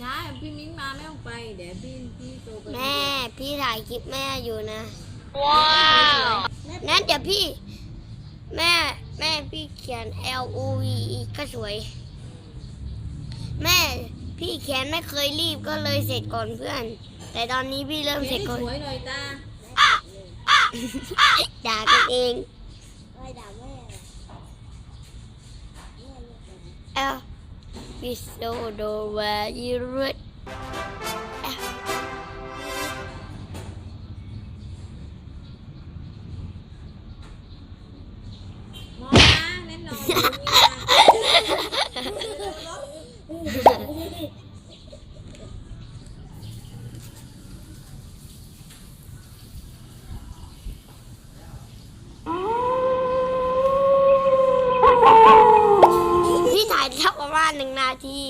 ใช่พี่มิ้งมาไม่ต้องไป เดี๋ยวพี่พี่โตไปแม่ พี่ถ่ายคลิปแม่อยู่นะ ว้าวนั้นเดี๋ยวพี่ แม่ แม่พี่เขียน L O V E ก็สวย แม่ พี่เขียนไม่เคยรีบก็เลยเสร็จก่อนเพื่อน แต่ตอนนี้พี่เริ่มเสร็จก่อน สวยหน่อยตาด่ากันเองไม่ด่าแว่าหนึ่งนาที